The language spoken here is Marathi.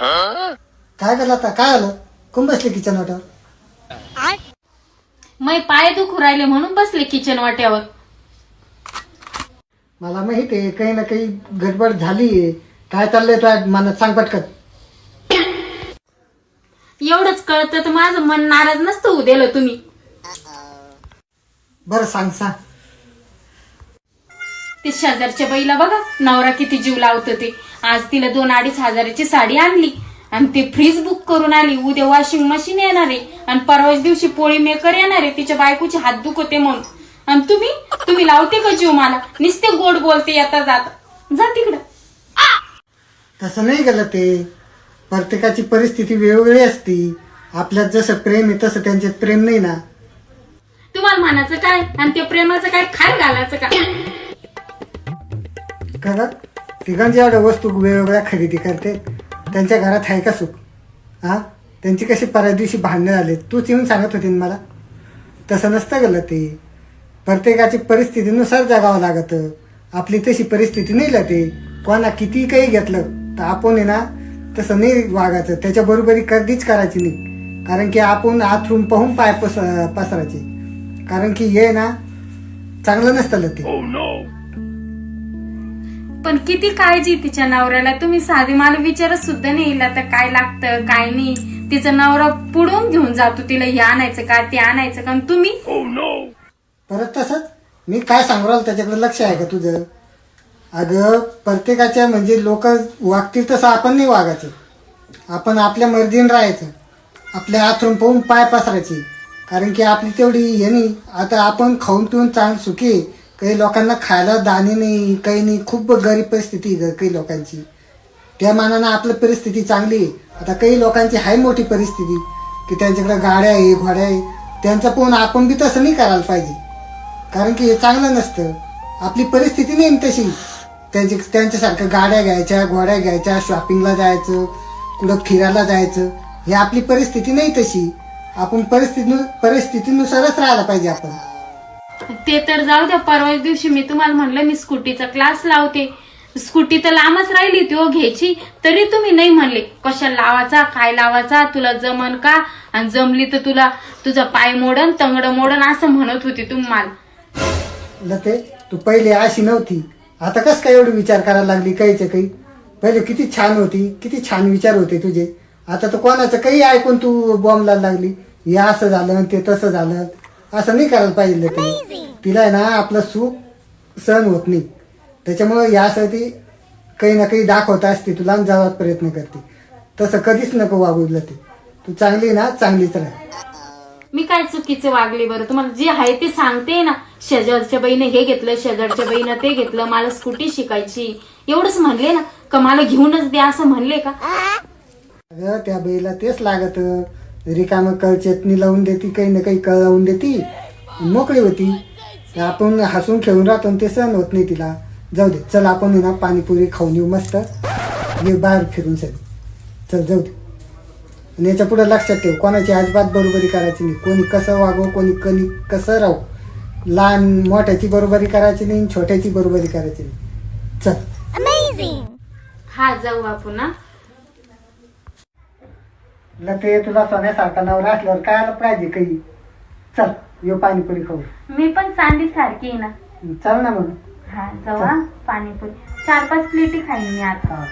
काय झालं आता? काय आलं? कोण बसले किचन वाट्यावर? मै पाय दुखू राहिले म्हणून बसले किचन वाट्यावर. मला माहीत आहे काही ना काही गडबड झाली काय चाललंय तुझ्या मनात? सांग पटकन. एवढंच कळतं तर माझं मन नाराज नसतं होऊ दिलं तुम्ही. बरं सांग सांग. ते शेजारच्या बाईला बघा नवरा किती जीव लावतो ते. आज तिला दोन अडीच हजाराची साडी आणली. आणि ते फ्रीज बुक करून आली. उद्या वॉशिंग मशीन येणार आहे. आणि परवाच दिवशी पोळी मेकर येणार आहे. तिच्या बायकोचे हात दुखते म्हणून. आणि तुम्ही? तुम्ही लावते का जीव मला? नुसते गोड बोलते येता जात. जा तिकडं. तसं नाही गेलं ते प्रत्येकाची परिस्थिती वेगवेगळी असती. आपल्यात जसं प्रेम आहे तसं त्यांच्यात प्रेम नाही ना. तुम्हाला म्हणायचं काय? आणि ते प्रेमाचं काय? खार घालायचं का? का तिघांच्या एवढ्या वस्तू वेगवेगळ्या खरेदी करते. त्यांच्या घरात आहे का सुख? हां त्यांची कशी परवा दिवशी भांडणं झाले? तूच येऊन सांगत होती ना मला. तसं नसतं गेलं ते प्रत्येकाची परिस्थितीनुसार जगावं लागतं. आपली तशी परिस्थिती नाही लागते कोणा किती काही घेतलं तर आपण आहे ना तसं नाही वागायचं. त्याच्या बरोबरी कधीच करायची नाही. कारण की आपण आथरून पाहून पाय पस पसरायचे. कारण की हे ना चांगलं नसतं ल ते oh, पण किती काळजी तिच्या नवऱ्याला? तुम्ही साधी मला विचारत सुद्धा नाही तर काय लागतं काय नाही. तिचा नवरा पुढून घेऊन जातो तिला हे आणायचं का ते आणायचं का? आणि तुम्ही? परत तसंच मी काय सांगू राहिलो त्याच्याकडे लक्ष आहे का तुझं? अगं प्रत्येकाच्या म्हणजे लोक वागतील तसं आपण नाही वागायचं. आपण आपल्या मर्जीने राहायचं. आपल्या हातून पाहून पाय पसरायचे. कारण की आपली तेवढी हे नाही. आता आपण खाऊन पिऊन चांग सुखी आहे. काही लोकांना खायला दाणे नाही काही नाही खूप गरीब परिस्थिती आहे काही लोकांची. त्या मानानं आपली परिस्थिती चांगली आहे. आता काही लोकांची आहे मोठी परिस्थिती की त्यांच्याकडे गाड्या आहे घोड्या आहे. त्यांचं पण आपण बी तसं नाही करायला पाहिजे. कारण की हे चांगलं नसतं. आपली परिस्थिती नाही ना तशी. त्यांची त्यांच्यासारखं गाड्या घ्यायच्या घोड्या घ्यायच्या शॉपिंगला जायचं कुठं फिरायला जायचं. हे आपली परिस्थिती नाही तशी. आपण परिस्थिती परिस्थितीनुसारच राहायला पाहिजे आपण. ते तर जाऊ द्या परवा दिवशी मी तुम्हाला म्हणलं मी स्कूटीचा क्लास लावते. स्कूटी तर लांबच राहिली ती हो घ्यायची तरी तुम्ही नाही म्हणले. कशा लावायचा काय लावायचा तुला जमन का? आणि जमली तर तुला तुझा पाय मोडन तंगड मोडन असं म्हणत होती तुम्हाला लते तू पहिले अशी नव्हती. आता कस काय एवढी विचार करायला लागली? काहीच काही. पहिले किती छान होती किती छान विचार होते तुझे. आता तर कोणाचं काही ऐकून तू बॉम्बला लागली. हे असं झालं ते तसं झालं. असं नाही करायला पाहिजे तिला आहे ना आपलं सुख सहन होत नाही. त्याच्यामुळं यासाठी काही ना काही दाखवत असते. तुला आणि जावात प्रयत्न करते. तसं कधीच नको वागू ते. तू चांगली ना चांगलीच राह. मी काय चुकीचे वागले बरं? तुम्हाला जे आहे ते सांगते ना. शेजारच्या बाईने हे घेतलं शेजारच्या बाईनं ते घेतलं मला स्कूटी शिकायची. एवढंच म्हणले ना. का मला घेऊनच द्या असं म्हणले का? अगं त्या बाईला तेच लागत. रिकामं कळ चटणी लावून देती काही ना काही कळ लावून देती. मोकळी होती. तर आपण हसून खेळून राहतो आणि ते सहन होत नाही तिला. जाऊ दे चल आपण ना पाणीपुरी खाऊन येऊ मस्त. ये बाहेर फिरून चल. चल जाऊ दे. आणि याच्यापुढे लक्षात ठेव कोणाची अजिबात बरोबरी करायची नाही. कोणी कसं वागव कोणी कणी कसं राहू. लहान मोठ्याची बरोबरी करायची नाही छोट्याची बरोबरी करायची नाही. चल. हा जाऊ आपण ना लते तुला सोन्यासारखा नवरा असल्यावर काय आलं पाहिजे काही? चल यो पाणीपुरी खाऊ. मी पण चांदी सारखी आहे ना. चल ना मग. हा जाऊ हा पाणीपुरी. चार पाच प्लेटी खाईन मी आता. हा.